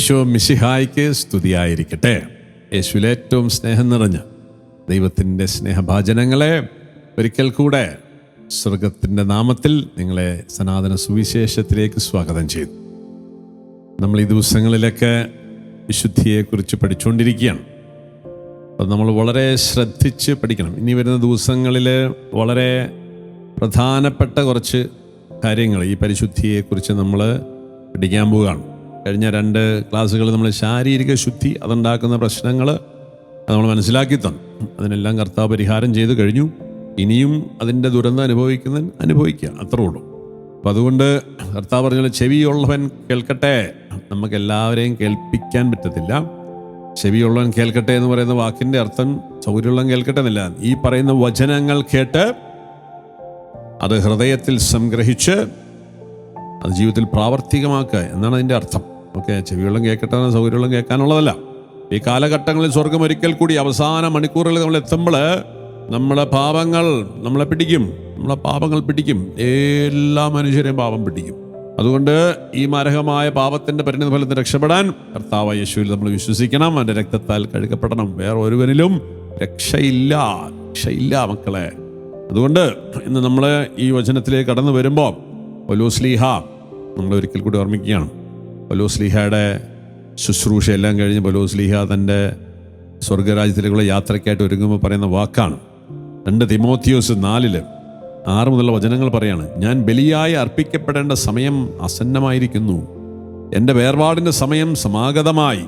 ഈശോ മിശിഹായ്ക്ക് സ്തുതിയായിരിക്കട്ടെ. യേശുവിൽ ഏറ്റവും സ്നേഹം നിറഞ്ഞ ദൈവത്തിന്റെ സ്നേഹഭാചനങ്ങളെ ഒരിക്കൽ കൂടെ സ്വർഗത്തിന്റെ നാമത്തിൽ നിങ്ങളെ സനാതന സുവിശേഷത്തിലേക്ക് സ്വാഗതം ചെയ്തു നമ്മൾ ഈ ദിവസങ്ങളിലൊക്കെ വിശുദ്ധിയെക്കുറിച്ച് പഠിച്ചുകൊണ്ടിരിക്കുകയാണ്. അപ്പം നമ്മൾ വളരെ ശ്രദ്ധിച്ച് പഠിക്കണം. ഇനി വരുന്ന ദിവസങ്ങളിൽ വളരെ പ്രധാനപ്പെട്ട കുറച്ച് കാര്യങ്ങൾ ഈ പരിശുദ്ധിയെക്കുറിച്ച് നമ്മൾ പഠിക്കാൻ പോവുകയാണ്. കഴിഞ്ഞ രണ്ട് ക്ലാസ്സുകൾ നമ്മൾ ശാരീരിക ശുദ്ധി അതുണ്ടാക്കുന്ന പ്രശ്നങ്ങൾ അത് നമ്മൾ മനസ്സിലാക്കി തന്നു അതിനെല്ലാം കർത്താവ് പരിഹാരം ചെയ്തു കഴിഞ്ഞു. ഇനിയും അതിന്റെ ദുരന്തം അനുഭവിക്കുന്ന അനുഭവിക്കുക. അത്രേ ഉള്ളൂ. അപ്പം അതുകൊണ്ട് കർത്താവ് പറഞ്ഞ ചെവിയുള്ളവൻ കേൾക്കട്ടെ. നമുക്ക് എല്ലാവരെയും കേൾപ്പിക്കാൻ പറ്റത്തില്ല. ചെവിയുള്ളവൻ കേൾക്കട്ടെ എന്ന് പറയുന്ന വാക്കിന്റെ അർത്ഥം സൗകര്യമുള്ളവൻ കേൾക്കട്ടെ എന്നല്ല. ഈ പറയുന്ന വചനങ്ങൾ കേട്ട് അത് ഹൃദയത്തിൽ സംഗ്രഹിച്ച് അത് ജീവിതത്തിൽ പ്രാവർത്തികമാക്കുക എന്നാണ് അതിന്റെ അർത്ഥം. ഓക്കെ ചെവിയുള്ളം കേൾക്കട്ടെ സൗകര്യങ്ങളും കേൾക്കാനുള്ളതല്ല. ഈ കാലഘട്ടങ്ങളിൽ സ്വർഗം ഒരിക്കൽ കൂടി അവസാന മണിക്കൂറുകളിൽ നമ്മൾ എത്തുമ്പോൾ നമ്മളെ പാപങ്ങൾ നമ്മളെ പിടിക്കും. നമ്മളെ പാപങ്ങൾ പിടിക്കും. എല്ലാ മനുഷ്യരെയും പാപം പിടിക്കും. അതുകൊണ്ട് ഈ മാരകമായ പാപത്തിന്റെ പരിണിത ഫലത്തിൽ രക്ഷപ്പെടാൻ കർത്താവ് യേശുവിൽ നമ്മൾ വിശ്വസിക്കണം. അവന്റെ രക്തത്താൽ കഴുകപ്പെടണം. വേറെ ഒരുവനിലും രക്ഷയില്ല. രക്ഷയില്ല മക്കളെ. അതുകൊണ്ട് ഇന്ന് നമ്മൾ ഈ വചനത്തിലേക്ക് കടന്നു വരുമ്പോൾ ഒലോസ്ലീഹ നമ്മൾ ഒരിക്കൽ കൂടി ഓർമ്മിക്കുകയാണ്. ബലോസ്ലിഹയുടെ ശുശ്രൂഷ എല്ലാം കഴിഞ്ഞ് ബലോസ്ലിഹ തന്റെ സ്വർഗരാജ്യത്തിലേക്കുള്ള യാത്രയ്ക്കായിട്ട് ഒരുങ്ങുമ്പോൾ പറയുന്ന വാക്കാണ്. രണ്ട് തിമോത്തിയോസ് നാലിൽ ആറ് മുതലുള്ള വചനങ്ങൾ പറയാണ് ഞാൻ ബലിയായി അർപ്പിക്കപ്പെടേണ്ട സമയം അസന്നമായിരിക്കുന്നു എന്റെ വേർപാടിന്റെ സമയം സമാഗതമായി.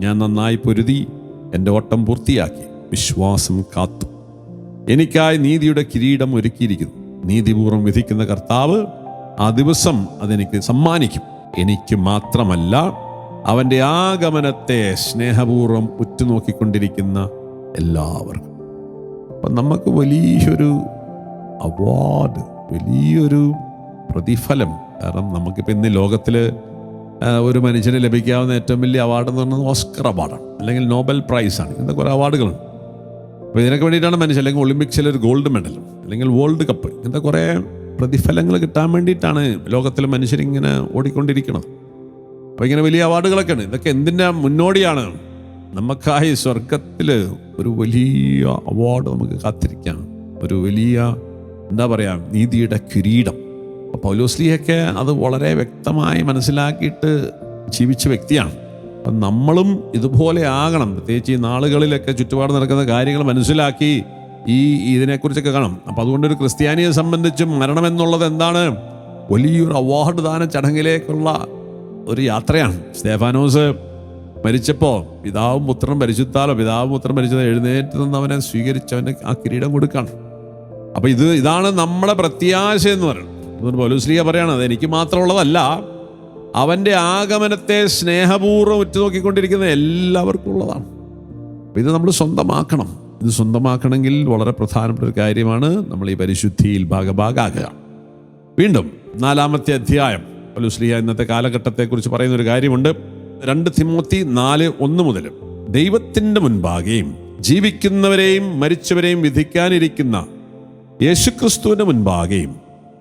ഞാൻ നന്നായി പൊരുതി എന്റെ ഓട്ടം പൂർത്തിയാക്കി. വിശ്വാസം കാത്തു. എനിക്കായി നീതിയുടെ കിരീടം ഒരുക്കിയിരിക്കുന്നു. നീതിപൂർവം വിധിക്കുന്ന കർത്താവ് ആ ദിവസം അതെനിക്ക് സമ്മാനിക്കും. എനിക്ക് മാത്രമല്ല അവന്റെ ആഗമനത്തെ സ്നേഹപൂർവം ഉറ്റുനോക്കിക്കൊണ്ടിരിക്കുന്ന എല്ലാവർക്കും. അപ്പം നമുക്ക് വലിയൊരു അവാർഡ് വലിയൊരു പ്രതിഫലം. കാരണം നമുക്കിപ്പോൾ ഇന്ന് ലോകത്തിൽ ഒരു മനുഷ്യന് ലഭിക്കാവുന്ന ഏറ്റവും വലിയ അവാർഡ് എന്ന് പറയുന്നത് ഓസ്കർ അവാർഡാണ്. അല്ലെങ്കിൽ നോബൽ പ്രൈസാണ്. ഇങ്ങനത്തെ കുറേ അവാർഡുകളുണ്ട്. അപ്പോൾ ഇതിനൊക്കെ വേണ്ടിയിട്ടാണ് മനുഷ്യൻ അല്ലെങ്കിൽ ഒളിമ്പിക്സിൽ ഒരു ഗോൾഡ് മെഡൽ അല്ലെങ്കിൽ വേൾഡ് കപ്പ് ഇങ്ങനത്തെ കുറേ പ്രതിഫലങ്ങൾ കിട്ടാൻ വേണ്ടിയിട്ടാണ് ലോകത്തിലെ മനുഷ്യരിങ്ങനെ ഓടിക്കൊണ്ടിരിക്കണം അപ്പോൾ ഇങ്ങനെ വലിയ അവാർഡുകളൊക്കെയാണ്. ഇതൊക്കെ എന്തിന്റെ മുന്നോടിയാണ്? നമുക്കായി സ്വർഗത്തിൽ ഒരു വലിയ അവാർഡ് നമുക്ക് കാത്തിരിക്കാം. ഒരു വലിയ എന്താ പറയുക നീതിയുടെ കിരീടം. അപ്പോൾ പൗലോസ്ലിയൊക്കെ അത് വളരെ വ്യക്തമായി മനസ്സിലാക്കിയിട്ട് ജീവിച്ച വ്യക്തിയാണ്. അപ്പം നമ്മളും ഇതുപോലെ ആകണം. പ്രത്യേകിച്ച് ഈ നാളുകളിലൊക്കെ ചുറ്റുപാട് നടക്കുന്ന കാര്യങ്ങൾ മനസ്സിലാക്കി ഈ ഇതിനെക്കുറിച്ചൊക്കെ കാണും. അപ്പം അതുകൊണ്ട് ഒരു ക്രിസ്ത്യാനിയെ സംബന്ധിച്ചും മരണം എന്നുള്ളത് എന്താണ്? വലിയൊരു അവാർഡ് ദാന ചടങ്ങിലേക്കുള്ള ഒരു യാത്രയാണ്. സ്തേഫാനോസ് മരിച്ചപ്പോൾ പിതാവും പുത്രനും പരിശുദ്ധാലോ പിതാവും പുത്രനും മരിച്ചത് എഴുന്നേറ്റ് നിന്ന് അവനെ സ്വീകരിച്ചവന് ആ കിരീടം കൊടുക്കാണ്. അപ്പോൾ ഇത് ഇതാണ് നമ്മുടെ പ്രത്യാശ എന്ന് പറയുന്നത്. അതുകൊണ്ട് പോലീസ്ലിയ പറയാണ് അത് എനിക്ക് മാത്രമുള്ളതല്ല അവന്റെ ആഗമനത്തെ സ്നേഹപൂർവം ഉറ്റുനോക്കിക്കൊണ്ടിരിക്കുന്ന എല്ലാവർക്കും ഉള്ളതാണ്. ഇത് നമ്മൾ സ്വന്തമാക്കണം. ഇത് സ്വന്തമാക്കണമെങ്കിൽ വളരെ പ്രധാനപ്പെട്ട ഒരു കാര്യമാണ്. നമ്മൾ ഈ പരിശുദ്ധിയിൽ ഭാഗഭാഗാകുക. വീണ്ടും നാലാമത്തെ അധ്യായം. പലുസ്ലിയ ഇന്നത്തെ കാലഘട്ടത്തെക്കുറിച്ച് പറയുന്ന ഒരു കാര്യമുണ്ട്. രണ്ട് തിമോത്തി നാല് ഒന്ന് മുതൽ. ദൈവത്തിന്റെ മുൻപാകെയും ജീവിക്കുന്നവരെയും മരിച്ചവരെയും വിധിക്കാനിരിക്കുന്ന യേശുക്രിസ്തുവിന്റെ മുൻപാകെയും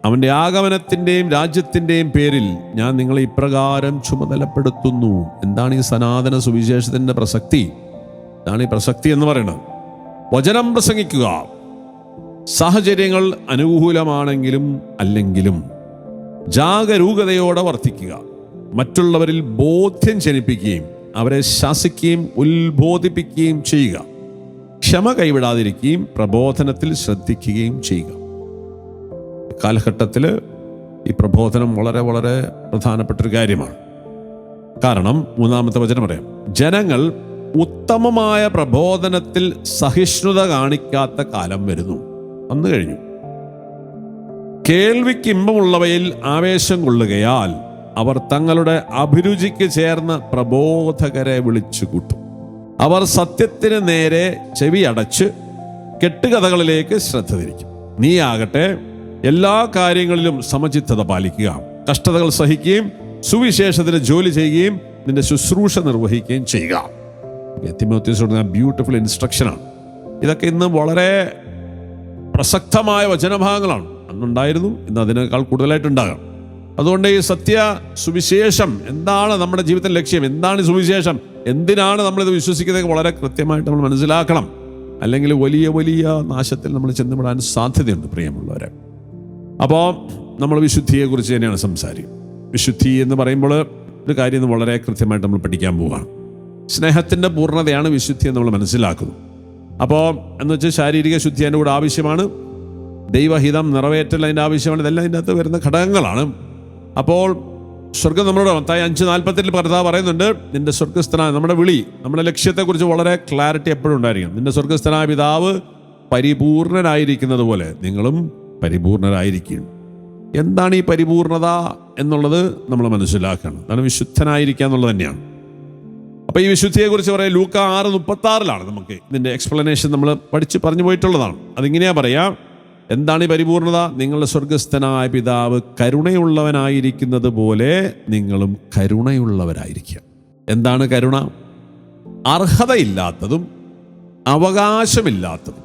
അവന്റെ ആഗമനത്തിന്റെയും രാജ്യത്തിന്റെയും പേരിൽ ഞാൻ നിങ്ങളെ ഇപ്രകാരം ചുമതലപ്പെടുത്തുന്നു. എന്താണ് ഈ സനാതന സുവിശേഷത്തിന്റെ പ്രസക്തി? ഇതാണ് ഈ പ്രസക്തി എന്ന് പറയുന്നത്. വചനം പ്രസംഗിക്കുക. സാഹചര്യങ്ങൾ അനുകൂലമാണെങ്കിലും അല്ലെങ്കിലും ജാഗരൂകതയോടെ വർത്തിക്കുക. മറ്റുള്ളവരിൽ ബോധ്യം ജനിപ്പിക്കുകയും അവരെ ശാസിക്കുകയും ഉത്ബോധിപ്പിക്കുകയും ചെയ്യുക. ക്ഷമ കൈവിടാതിരിക്കുകയും പ്രബോധനത്തിൽ ശ്രദ്ധിക്കുകയും ചെയ്യുക. കാലഘട്ടത്തിൽ ഈ പ്രബോധനം വളരെ വളരെ പ്രധാനപ്പെട്ടൊരു കാര്യമാണ്. കാരണം മൂന്നാമത്തെ വചനം പറയാം. ജനങ്ങൾ ഉത്തമമായ പ്രബോധനത്തിൽ സഹിഷ്ണുത കാണിക്കാത്ത കാലം വരുന്നു. വന്നു കഴിഞ്ഞു. കേൾവിക്ക് ഇമ്പമുള്ളവയിൽ ആവേശം കൊള്ളുകയാൽ അവർ തങ്ങളുടെ അഭിരുചിക്ക് ചേർന്ന പ്രബോധകരെ വിളിച്ചു കൂട്ടും അവർ സത്യത്തിന് നേരെ ചെവി അടച്ച് കെട്ടുകഥകളിലേക്ക് ശ്രദ്ധ തിരിക്കും. നീ ആകട്ടെ എല്ലാ കാര്യങ്ങളിലും സമചിത്തത പാലിക്കുക. കഷ്ടതകൾ സഹിക്കുകയും സുവിശേഷത്തിന് ജോലി ചെയ്യുകയും നിന്റെ ശുശ്രൂഷ നിർവഹിക്കുകയും ചെയ്യുക. ബ്യൂട്ടിഫുൾ ഇൻസ്ട്രക്ഷനാണ്. ഇതൊക്കെ ഇന്ന് വളരെ പ്രസക്തമായ വചനഭാഗങ്ങളാണ്. അന്നുണ്ടായിരുന്നു ഇന്ന് അതിനേക്കാൾ കൂടുതലായിട്ടുണ്ടാകാം. അതുകൊണ്ട് ഈ സത്യ സുവിശേഷം എന്താണ് നമ്മുടെ ജീവിതത്തിൽ ലക്ഷ്യം? എന്താണ് സുവിശേഷം? എന്തിനാണ് നമ്മളിത് വിശ്വസിക്കുന്നത്? വളരെ കൃത്യമായിട്ട് നമ്മൾ മനസ്സിലാക്കണം. അല്ലെങ്കിൽ വലിയ വലിയ നാശത്തിൽ നമ്മൾ ചെന്നുപെടാൻ സാധ്യതയുണ്ട് പ്രിയമുള്ളവരെ. അപ്പോൾ നമ്മൾ വിശുദ്ധിയെക്കുറിച്ച് തന്നെയാണ് സംസാരിക്കുന്നത് വിശുദ്ധി എന്ന് പറയുമ്പോൾ ഒരു കാര്യം വളരെ കൃത്യമായിട്ട് നമ്മൾ പഠിക്കാൻ പോവുകയാണ്. സ്നേഹത്തിന്റെ പൂർണതയാണ് വിശുദ്ധി എന്ന് നമ്മൾ മനസ്സിലാക്കുന്നു. അപ്പോൾ എന്ന് വെച്ചാൽ ശാരീരിക ശുദ്ധി അതിന്റെ കൂടെ ആവശ്യമാണ്. ദൈവഹിതം നിറവേറ്റൽ അതിന്റെ ആവശ്യമാണ്. ഇതെല്ലാം അതിന്റെ അകത്ത് വരുന്ന ഘടകങ്ങളാണ്. അപ്പോൾ സ്വർഗം നമ്മളോട് മത്തായി അഞ്ച് നാൽപ്പത്തിൽ കർത്താവ് പറയുന്നുണ്ട് നിന്റെ സ്വർഗസ്ഥനായ നമ്മുടെ വിളി നമ്മുടെ ലക്ഷ്യത്തെക്കുറിച്ച് വളരെ ക്ലാരിറ്റി എപ്പോഴും ഉണ്ടായിരിക്കും നിന്റെ സ്വർഗസ്ഥനായ പിതാവ് പരിപൂർണനായിരിക്കുന്നത് പോലെ നിങ്ങളും പരിപൂർണരായിരിക്കും. എന്താണ് ഈ പരിപൂർണത എന്നുള്ളത് നമ്മൾ മനസ്സിലാക്കണം. അതാണ് വിശുദ്ധനായിരിക്കുക എന്നുള്ളത് തന്നെയാണ്. അപ്പോൾ ഈ വിശുദ്ധിയെക്കുറിച്ച് പറയാം ലൂക്ക ആറ് മുപ്പത്തി ആറിലാണ് നമുക്ക് ഇതിന്റെ എക്സ്പ്ലനേഷൻ നമ്മൾ പഠിച്ച് പറഞ്ഞു പോയിട്ടുള്ളതാണ്. അതിങ്ങനെയാ പറയാം എന്താണ് ഈ പരിപൂർണത? നിങ്ങളുടെ സ്വർഗസ്ഥനായ പിതാവ് കരുണയുള്ളവനായിരിക്കുന്നത് പോലെ നിങ്ങളും കരുണയുള്ളവരായിരിക്കുക. എന്താണ് കരുണ? അർഹതയില്ലാത്തതും അവകാശമില്ലാത്തതും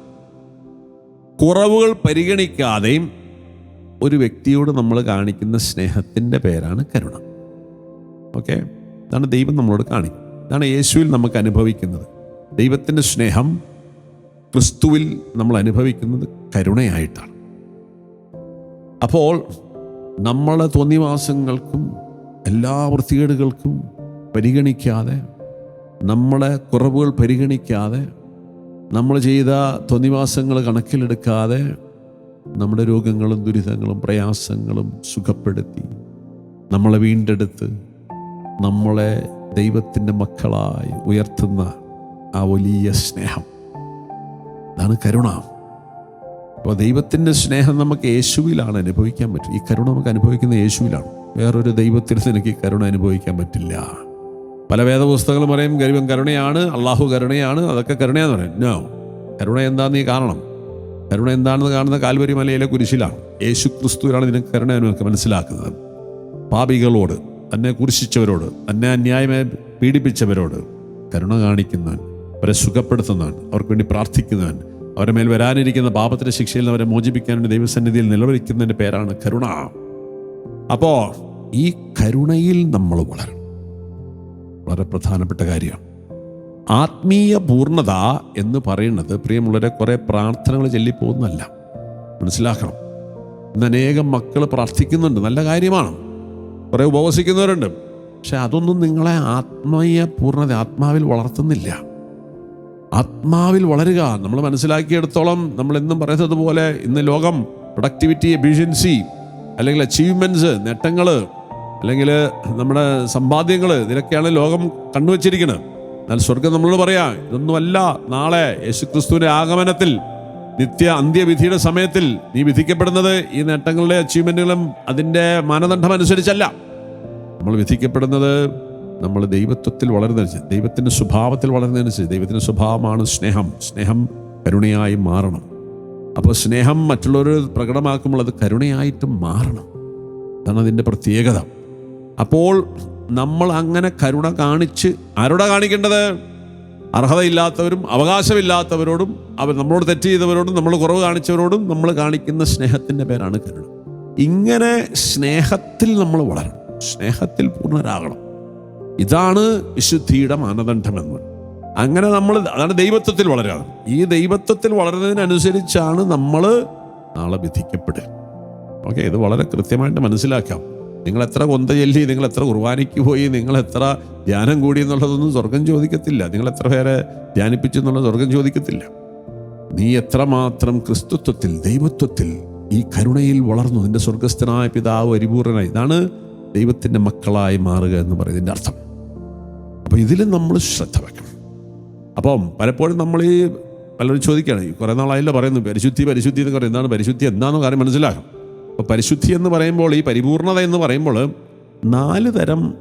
കുറവുകൾ പരിഗണിക്കാതെയും ഒരു വ്യക്തിയോട് നമ്മൾ കാണിക്കുന്ന സ്നേഹത്തിന്റെ പേരാണ് കരുണ. ഓക്കെ? അതാണ് ദൈവം നമ്മളോട് കാണിക്കുന്നത്. ഇതാണ് യേശുവിൽ നമുക്ക് അനുഭവിക്കുന്നത്. ദൈവത്തിന്റെ സ്നേഹം ക്രിസ്തുവിൽ നമ്മൾ അനുഭവിക്കുന്നത് കരുണയായിട്ടാണ്. അപ്പോൾ നമ്മളെ തോന്നിവാസങ്ങൾക്കും എല്ലാ വൃത്തികേടുകൾക്കും പരിഗണിക്കാതെ നമ്മളെ കുറവുകൾ പരിഗണിക്കാതെ നമ്മൾ ചെയ്ത തോന്നിവാസങ്ങൾ കണക്കിലെടുക്കാതെ നമ്മുടെ രോഗങ്ങളും ദുരിതങ്ങളും പ്രയാസങ്ങളും സുഖപ്പെടുത്തി നമ്മളെ വീണ്ടെടുത്ത് നമ്മളെ ദൈവത്തിന്റെ മക്കളായി ഉയർത്തുന്ന ആ വലിയ സ്നേഹം. അതാണ് കരുണ. അപ്പോൾ ദൈവത്തിന്റെ സ്നേഹം നമുക്ക് യേശുവിലാണ് അനുഭവിക്കാൻ പറ്റും. ഈ കരുണ നമുക്ക് അനുഭവിക്കുന്ന യേശുവിലാണ്. വേറൊരു ദൈവത്തിൽ നിനക്ക് ഈ കരുണ അനുഭവിക്കാൻ പറ്റില്ല. പല വേദപുസ്തകങ്ങളും പറയും ദൈവം കരുണയാണ് അള്ളാഹു കരുണയാണ് അതൊക്കെ കരുണയാന്ന് പറയും. നോ കരുണ എന്താന്ന് നീ കാണണം. കരുണ എന്താണെന്ന് കാണുന്ന കാൽവരി മലയിലെ കുരിശിലാണ്. യേശു ക്രിസ്തുവിലാണ് നിനക്ക് കരുണ മനസ്സിലാക്കുന്നത്. പാപികളോട്. തന്നെ കുരിശിച്ചവരോട് എന്നെ അന്യായമായി പീഡിപ്പിച്ചവരോട് കരുണ കാണിക്കുന്നവൻ അവരെ സുഖപ്പെടുത്തുന്നവൻ അവർക്ക് വേണ്ടി പ്രാർത്ഥിക്കുന്നവൻ അവരുടെ മേൽ വരാനിരിക്കുന്ന പാപത്തിന്റെ ശിക്ഷയിൽ അവരെ മോചിപ്പിക്കാൻ വേണ്ടി ദൈവസന്നിധിയിൽ നിലവിളിക്കുന്നതിന്റെ പേരാണ് കരുണ. അപ്പോൾ ഈ കരുണയിൽ നമ്മൾ വളരണം. വളരെ പ്രധാനപ്പെട്ട കാര്യമാണ് ആത്മീയ പൂർണത എന്ന് പറയുന്നത് പ്രിയമുള്ളവരെ കുറേ പ്രാർത്ഥനകൾ ചൊല്ലിപ്പോകുന്നതല്ല. മനസ്സിലാക്കണം. ഇന്ന് അനേകം മക്കൾ പ്രാർത്ഥിക്കുന്നുണ്ട്. നല്ല കാര്യമാണ്. കുറേ ഉപവസിക്കുന്നവരുണ്ട്. പക്ഷെ അതൊന്നും നിങ്ങളെ ആത്മീയ പൂർണത ആത്മാവിൽ വളർത്തുന്നില്ല. ആത്മാവിൽ വളരുക നമ്മൾ മനസ്സിലാക്കിയെടുത്തോളം നമ്മൾ എന്നും പറയുന്നത് പോലെ ഇന്ന് ലോകം പ്രൊഡക്ടിവിറ്റി എഫിഷ്യൻസി അല്ലെങ്കിൽ അച്ചീവ്മെന്റ്സ് നേട്ടങ്ങൾ അല്ലെങ്കിൽ നമ്മുടെ സമ്പാദ്യങ്ങൾ ഇതിലൊക്കെയാണ് ലോകം കണ്ടുവച്ചിരിക്കുന്നത്. എന്നാൽ സ്വർഗം നമ്മളോട് പറയാം ഇതൊന്നുമല്ല നാളെ യേശുക്രിസ്തുവിന്റെ ആഗമനത്തിൽ നിത്യ അന്ത്യവിധിയുടെ സമയത്തിൽ നീ വിധിക്കപ്പെടുന്നത് ഈ നേട്ടങ്ങളുടെ അച്ചീവ്മെന്റുകളും അതിന്റെ മാനദണ്ഡം അനുസരിച്ചല്ല നമ്മൾ വിധിക്കപ്പെടുന്നത് നമ്മൾ ദൈവത്വത്തിൽ വളരുന്നതിനനുസരിച്ച് ദൈവത്തിന്റെ സ്വഭാവത്തിൽ വളരുന്നതിനനുസരിച്ച് ദൈവത്തിന്റെ സ്വഭാവമാണ് സ്നേഹം. സ്നേഹം കരുണയായി മാറണം. അപ്പോൾ സ്നേഹം മറ്റുള്ളവർ പ്രകടമാക്കുമ്പോൾ അത് കരുണയായിട്ട് മാറണം. അതാണ് അതിന്റെ പ്രത്യേകത. അപ്പോൾ നമ്മൾ അങ്ങനെ കരുണ കാണിച്ച് ആരോടാ കാണിക്കേണ്ടത്? അർഹതയില്ലാത്തവരും അവകാശമില്ലാത്തവരോടും അവർ നമ്മളോട് തെറ്റ് ചെയ്തവരോടും നമ്മൾ കുറവ് കാണിച്ചവരോടും നമ്മൾ കാണിക്കുന്ന സ്നേഹത്തിന്റെ പേരാണ് കരുണ. ഇങ്ങനെ സ്നേഹത്തിൽ നമ്മൾ വളരണം. സ്നേഹത്തിൽ പൂർണരാകണം ഇതാണ് വിശുദ്ധിയുടെ മാനദണ്ഡമെന്ന്. അങ്ങനെ നമ്മൾ അതാണ് ദൈവത്വത്തിൽ വളരുക ഈ ദൈവത്വത്തിൽ വളരുന്നതിനനുസരിച്ചാണ് നമ്മൾ നാളെ വിധിക്കപ്പെടുക. ഓക്കെ ഇത് വളരെ കൃത്യമായിട്ട് മനസ്സിലാക്കാം. നിങ്ങൾ എത്ര കൊന്ത ചൊല്ലി നിങ്ങൾ എത്ര കുർബാനയ്ക്ക് പോയി നിങ്ങൾ എത്ര ധ്യാനം കൂടി എന്നുള്ളതൊന്നും സ്വർഗം ചോദിക്കത്തില്ല. നിങ്ങൾ എത്ര പേരെ ധ്യാനിപ്പിച്ചു എന്നുള്ള സ്വർഗം ചോദിക്കത്തില്ല. നീ എത്രമാത്രം ക്രിസ്തുത്വത്തിൽ ദൈവത്വത്തിൽ ഈ കരുണയിൽ വളർന്നു. നിന്റെ സ്വർഗസ്ഥനായ പിതാവ് പരിപൂർണനായി. ഇതാണ് ദൈവത്തിന്റെ മക്കളായി മാറുക എന്ന് പറയുന്നതിന്റെ അർത്ഥം. അപ്പോൾ ഇതിൽ നമ്മൾ ശ്രദ്ധ വെക്കണം. അപ്പം പലപ്പോഴും നമ്മൾ ഈ പലരും ചോദിക്കുകയാണ് കുറേ നാളായില്ല പറയുന്നു പരിശുദ്ധി പരിശുദ്ധി എന്ന് പറയുന്നത് എന്താണ്? പരിശുദ്ധി എന്താണെന്ന് കാര്യം മനസ്സിലാകും അപ്പോൾ പരിശുദ്ധി എന്ന് പറയുമ്പോൾ ഈ പരിപൂർണത എന്ന് പറയുമ്പോൾ നാല് തരം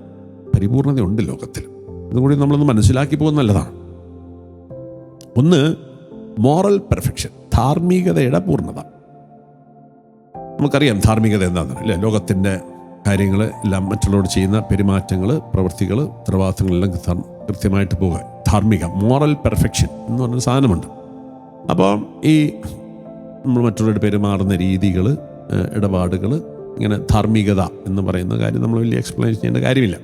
പരിപൂർണതയുണ്ട് ലോകത്തിൽ. അതുകൂടി നമ്മളൊന്ന് മനസ്സിലാക്കി പോകുന്ന നല്ലതാണ്. ഒന്ന് മോറൽ പെർഫെക്ഷൻ ധാർമ്മികതയുടെ പൂർണത. നമുക്കറിയാം ധാർമ്മികത എന്താണെന്ന് അല്ലേ? ലോകത്തിന്റെ കാര്യങ്ങൾ എല്ലാം മറ്റുള്ളവരോട് ചെയ്യുന്ന പെരുമാറ്റങ്ങൾ പ്രവൃത്തികൾ ഉത്തരവാദിത്തങ്ങളെല്ലാം കൃത്യമായിട്ട് പോകുക ധാർമ്മിക മോറൽ പെർഫെക്ഷൻ എന്ന് പറഞ്ഞൊരു സാധനമുണ്ട്. അപ്പോൾ ഈ നമ്മൾ മറ്റുള്ളവരുടെ പെരുമാറുന്ന രീതികൾ ഇടപാടുകൾ ഇങ്ങനെ ധാർമ്മികത എന്ന് പറയുന്ന കാര്യം നമ്മൾ വലിയ എക്സ്പ്ലെയിൻ ചെയ്യേണ്ട കാര്യമില്ല.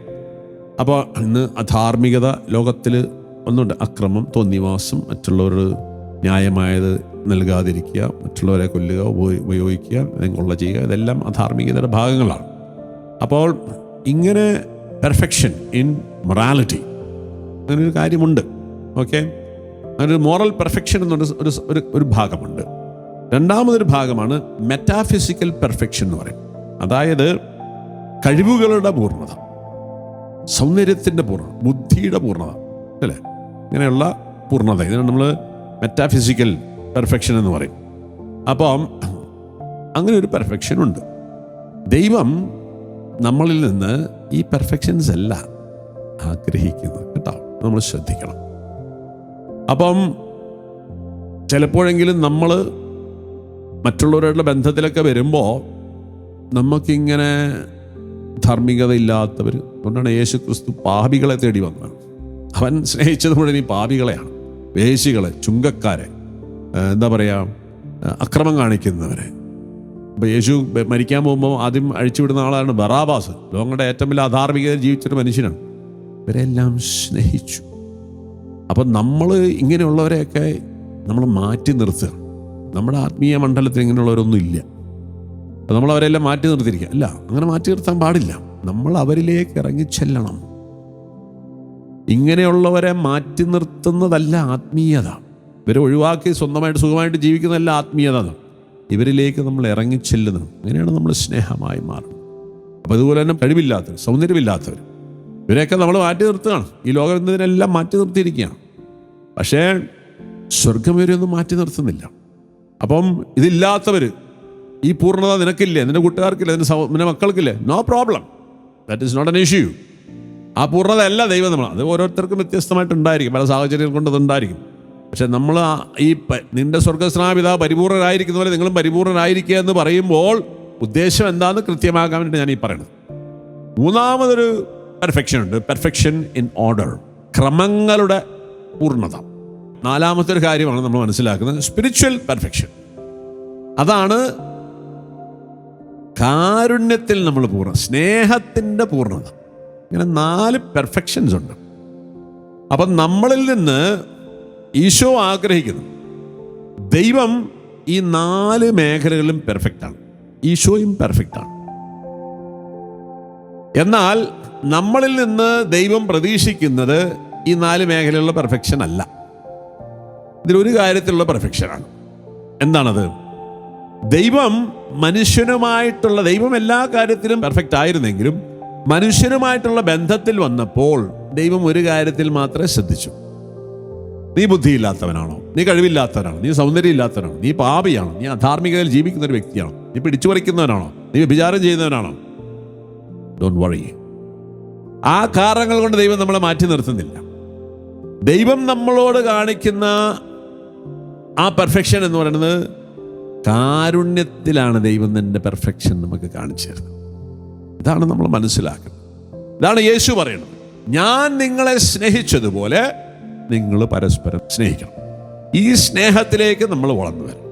അപ്പോൾ ഇന്ന് അധാർമികത ലോകത്തിൽ ഒന്നുണ്ട്. അക്രമം തോന്നിവാസം മറ്റുള്ളവർ ന്യായമായത് നൽകാതിരിക്കുക മറ്റുള്ളവരെ കൊല്ലുക ഉപയോ- ഉപയോഗിക്കുക കൊള്ള ചെയ്യുക ഇതെല്ലാം അധാർമികതയുടെ ഭാഗങ്ങളാണ്. അപ്പോൾ ഇങ്ങനെ പെർഫെക്ഷൻ ഇൻ മൊറാലിറ്റി അങ്ങനെ ഒരു കാര്യമുണ്ട്. ഓക്കെ അങ്ങനെ ഒരു മോറൽ പെർഫെക്ഷൻ എന്നൊരു ഒരു ഒരു ഒരു ഭാഗമുണ്ട്. രണ്ടാമതൊരു ഭാഗമാണ് മെറ്റാഫിസിക്കൽ പെർഫെക്ഷൻ എന്ന് പറയും അതായത് കഴിവുകളുടെ പൂർണത സൗന്ദര്യത്തിന്റെ പൂർണത ബുദ്ധിയുടെ പൂർണത അല്ലേ? ഇങ്ങനെയുള്ള പൂർണത. ഇതിനാണ് നമ്മൾ മെറ്റാഫിസിക്കൽ പെർഫെക്ഷൻ എന്ന് പറയും. അപ്പം അങ്ങനെ ഒരു പെർഫെക്ഷൻ ഉണ്ട്. ദൈവം നമ്മളിൽ നിന്ന് ഈ പെർഫെക്ഷൻസ് അല്ല ആഗ്രഹിക്കുന്നത് കേട്ടോ. നമ്മൾ ശ്രദ്ധിക്കണം. അപ്പം ചിലപ്പോഴെങ്കിലും നമ്മൾ മറ്റുള്ളവരുടെ ബന്ധത്തിലൊക്കെ വരുമ്പോൾ നമുക്കിങ്ങനെ ധാർമ്മികത ഇല്ലാത്തവർ അതുകൊണ്ടാണ് യേശു ക്രിസ്തു പാപികളെ തേടി വന്നത്. അവൻ സ്നേഹിച്ചത് മുഴുവൻ ഈ പാപികളെയാണ്. വേശികളെ ചുങ്കക്കാരെ എന്താ പറയുക അക്രമം കാണിക്കുന്നവരെ. അപ്പോൾ യേശു മരിക്കാൻ പോകുമ്പോൾ ആദ്യം അഴിച്ചുവിടുന്ന ആളാണ് ബറാബാസ്. ലോകങ്ങളുടെ ഏറ്റവും വലിയ അധാർമികത ജീവിച്ചൊരു മനുഷ്യനാണ്. ഇവരെല്ലാം സ്നേഹിച്ചു. അപ്പം നമ്മൾ ഇങ്ങനെയുള്ളവരെയൊക്കെ നമ്മൾ മാറ്റി നിർത്തുക. നമ്മുടെ ആത്മീയ മണ്ഡലത്തിൽ ഇങ്ങനെയുള്ളവരൊന്നും ഇല്ല. അപ്പം നമ്മൾ അവരെല്ലാം മാറ്റി നിർത്തിയിരിക്കുക. അല്ല അങ്ങനെ മാറ്റി നിർത്താൻ പാടില്ല. നമ്മൾ അവരിലേക്ക് ഇറങ്ങി ചെല്ലണം. ഇങ്ങനെയുള്ളവരെ മാറ്റി നിർത്തുന്നതല്ല ആത്മീയത. ഇവരെ ഒഴിവാക്കി സ്വന്തമായിട്ട് സുഖമായിട്ട് ജീവിക്കുന്നതല്ല ആത്മീയത. ഇവരിലേക്ക് നമ്മൾ ഇറങ്ങി ചെല്ലുന്നത് അങ്ങനെയാണ് നമ്മൾ സ്നേഹമായി മാറുന്നത്. അപ്പോൾ അതുപോലെ തന്നെ കഴിവില്ലാത്തവർ സൗന്ദര്യമില്ലാത്തവർ ഇവരെയൊക്കെ നമ്മൾ മാറ്റി നിർത്തുകയാണ്. ഈ ലോകം എന്നതിനെല്ലാം മാറ്റി നിർത്തിയിരിക്കുകയാണ്. പക്ഷേ സ്വർഗം ഇവരെയൊന്നും മാറ്റി നിർത്തുന്നില്ല. അപ്പം ഇതില്ലാത്തവർ ഈ പൂർണത നിനക്കില്ലേ? നിന്റെ കൂട്ടുകാർക്കില്ലേ? നിന്റെ സൗ നിന്റെ മക്കൾക്കില്ലേ? No problem that is not an issue ആ പൂർണതയല്ല ദൈവം നമ്മൾ അത് ഓരോരുത്തർക്കും വ്യത്യസ്തമായിട്ടുണ്ടായിരിക്കും പല സാഹചര്യങ്ങൾ കൊണ്ട് അതുണ്ടായിരിക്കും പക്ഷെ നമ്മൾ ഈ നിന്റെ സ്വർഗസ്നാപിത പരിപൂർണരായിരിക്കുന്ന പോലെ നിങ്ങളും പരിപൂർണരായിരിക്കുക എന്ന് പറയുമ്പോൾ ഉദ്ദേശം എന്താണെന്ന് കൃത്യമാക്കാൻ വേണ്ടി ഞാൻ ഈ പറയുന്നത് മൂന്നാമതൊരു പെർഫെക്ഷൻ ഉണ്ട്. പെർഫെക്ഷൻ ഇൻ ഓർഡർ ക്രമങ്ങളുടെ പൂർണത. നാലാമത്തെ ഒരു കാര്യമാണ് നമ്മൾ മനസ്സിലാക്കുന്നത്. സ്പിരിച്വൽ പെർഫെക്ഷൻ അതാണ് കാരുണ്യത്തിൽ നമ്മൾ പൂർണ സ്നേഹത്തിന്റെ പൂർണത. ഇങ്ങനെ നാല് പെർഫെക്ഷൻസ് ഉണ്ട്. അപ്പം നമ്മളിൽ നിന്ന് ഈശോ ആഗ്രഹിക്കുന്നു. ദൈവം ഈ നാല് മേഖലകളിലും പെർഫെക്റ്റാണ് ഈശോയും പെർഫെക്റ്റാണ് എന്നാൽ നമ്മളിൽ നിന്ന് ദൈവം പ്രതീക്ഷിക്കുന്നത് ഈ നാല് മേഖലയിലുള്ള പെർഫെക്ഷൻ അല്ല. ഇതിലൊരു കാര്യത്തിലുള്ള പെർഫെക്ഷനാണ് എന്താണത്? ദൈവം മനുഷ്യനുമായിട്ടുള്ള ദൈവം എല്ലാ കാര്യത്തിലും പെർഫെക്റ്റ് ആയിരുന്നെങ്കിലും മനുഷ്യനുമായിട്ടുള്ള ബന്ധത്തിൽ വന്നപ്പോൾ ദൈവം ഒരു കാര്യത്തിൽ മാത്രമേ ശ്രദ്ധിച്ചു. നീ ബുദ്ധിയില്ലാത്തവനാണോ? നീ കഴിവില്ലാത്തവനാണോ? നീ സൗന്ദര്യമില്ലാത്തവനാണോ? നീ പാപിയാണോ? നീ അധാർമികതയിൽ ജീവിക്കുന്ന ഒരു വ്യക്തിയാണോ? നീ പിടിച്ചു പറിക്കുന്നവനാണോ? നീ വിചാരം ചെയ്യുന്നവനാണോ? ഡോണ്ട് വറി ആ കാരണങ്ങൾ കൊണ്ട് ദൈവം നമ്മളെ മാറ്റി നിർത്തുന്നില്ല. ദൈവം നമ്മളോട് കാണിക്കുന്ന ആ പെർഫെക്ഷൻ എന്ന് പറയുന്നത് കാരുണ്യത്തിലാണ് ദൈവം നിന്റെ പെർഫെക്ഷൻ നമുക്ക് കാണിച്ചു തരുന്നത്. ഇതാണ് നമ്മൾ മനസ്സിലാക്കുന്നത്. ഇതാണ് യേശു പറയുന്നത്. ഞാൻ നിങ്ങളെ സ്നേഹിച്ചതുപോലെ നിങ്ങൾ പരസ്പരം സ്നേഹിക്കണം. ഈ സ്നേഹത്തിലേക്ക് നമ്മൾ വളർന്നു വരും.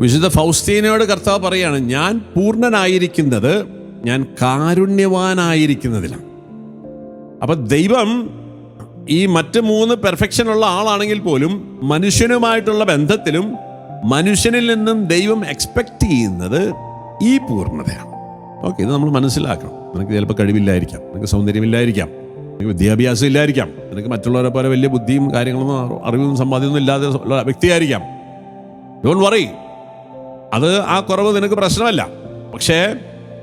വിശുദ്ധ ഫൗസ്തീനയോട് കർത്താവ് പറയാണ് ഞാൻ പൂർണനായിരിക്കുന്നത് ഞാൻ കാരുണ്യവാനായിരിക്കുന്നതിലാണ്. അപ്പം ദൈവം ഈ മറ്റ് മൂന്ന് പെർഫെക്ഷൻ ഉള്ള ആളാണെങ്കിൽ പോലും മനുഷ്യനുമായിട്ടുള്ള ബന്ധത്തിലും മനുഷ്യനിൽ നിന്നും ദൈവം എക്സ്പെക്ട് ചെയ്യുന്നത് ഈ പൂർണതയാണ്. ഓക്കെ ഇത് നമ്മൾ മനസ്സിലാക്കണം. നിനക്ക് ചിലപ്പോൾ കഴിവില്ലായിരിക്കാം. നിനക്ക് സൗന്ദര്യമില്ലായിരിക്കാം. വിദ്യാഭ്യാസം ഇല്ലായിരിക്കാം. നിനക്ക് മറ്റുള്ളവരെ പോലെ വലിയ ബുദ്ധിയും കാര്യങ്ങളൊന്നും അറി- അറിവും സമ്പാദ്യമൊന്നും ഇല്ലാതെ ഉള്ള വ്യക്തിയായിരിക്കാം. ഡോൺ വറി അത് ആ കുറവ് നിനക്ക് പ്രശ്നമല്ല. പക്ഷേ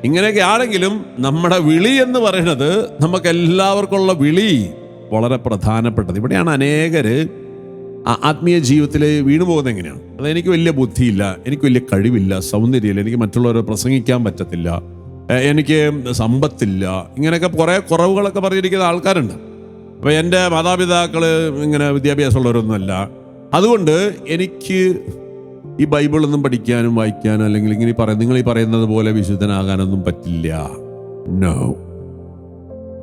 ഇങ്ങനെയൊക്കെ ആണെങ്കിലും നമ്മുടെ വിളി എന്ന് പറയുന്നത് നമുക്ക് എല്ലാവർക്കുള്ള വിളി വളരെ പ്രധാനപ്പെട്ടത്. ഇവിടെയാണ് അനേകര് ആ ആത്മീയ ജീവിതത്തിൽ വീണു പോകുന്നത് എങ്ങനെയാണ്? അത് എനിക്ക് വലിയ ബുദ്ധിയില്ല എനിക്ക് വലിയ കഴിവില്ല സൗന്ദര്യമില്ല എനിക്ക് മറ്റുള്ളവരെ പ്രസംഗിക്കാൻ പറ്റത്തില്ല. എനിക്ക് സമ്പത്തില്ല. ഇങ്ങനെയൊക്കെ കുറേ കുറവുകളൊക്കെ പറഞ്ഞിരിക്കുന്ന ആൾക്കാരുണ്ട്. അപ്പോൾ എന്റെ മാതാപിതാക്കൾ ഇങ്ങനെ വിദ്യാഭ്യാസമുള്ളവരൊന്നുമല്ല. അതുകൊണ്ട് എനിക്ക് ഈ ബൈബിളൊന്നും പഠിക്കാനും വായിക്കാനും അല്ലെങ്കിൽ ഇങ്ങനെ ഈ നിങ്ങൾ ഈ പറയുന്നത് പോലെ വിശുദ്ധനാകാനൊന്നും പറ്റില്ല. No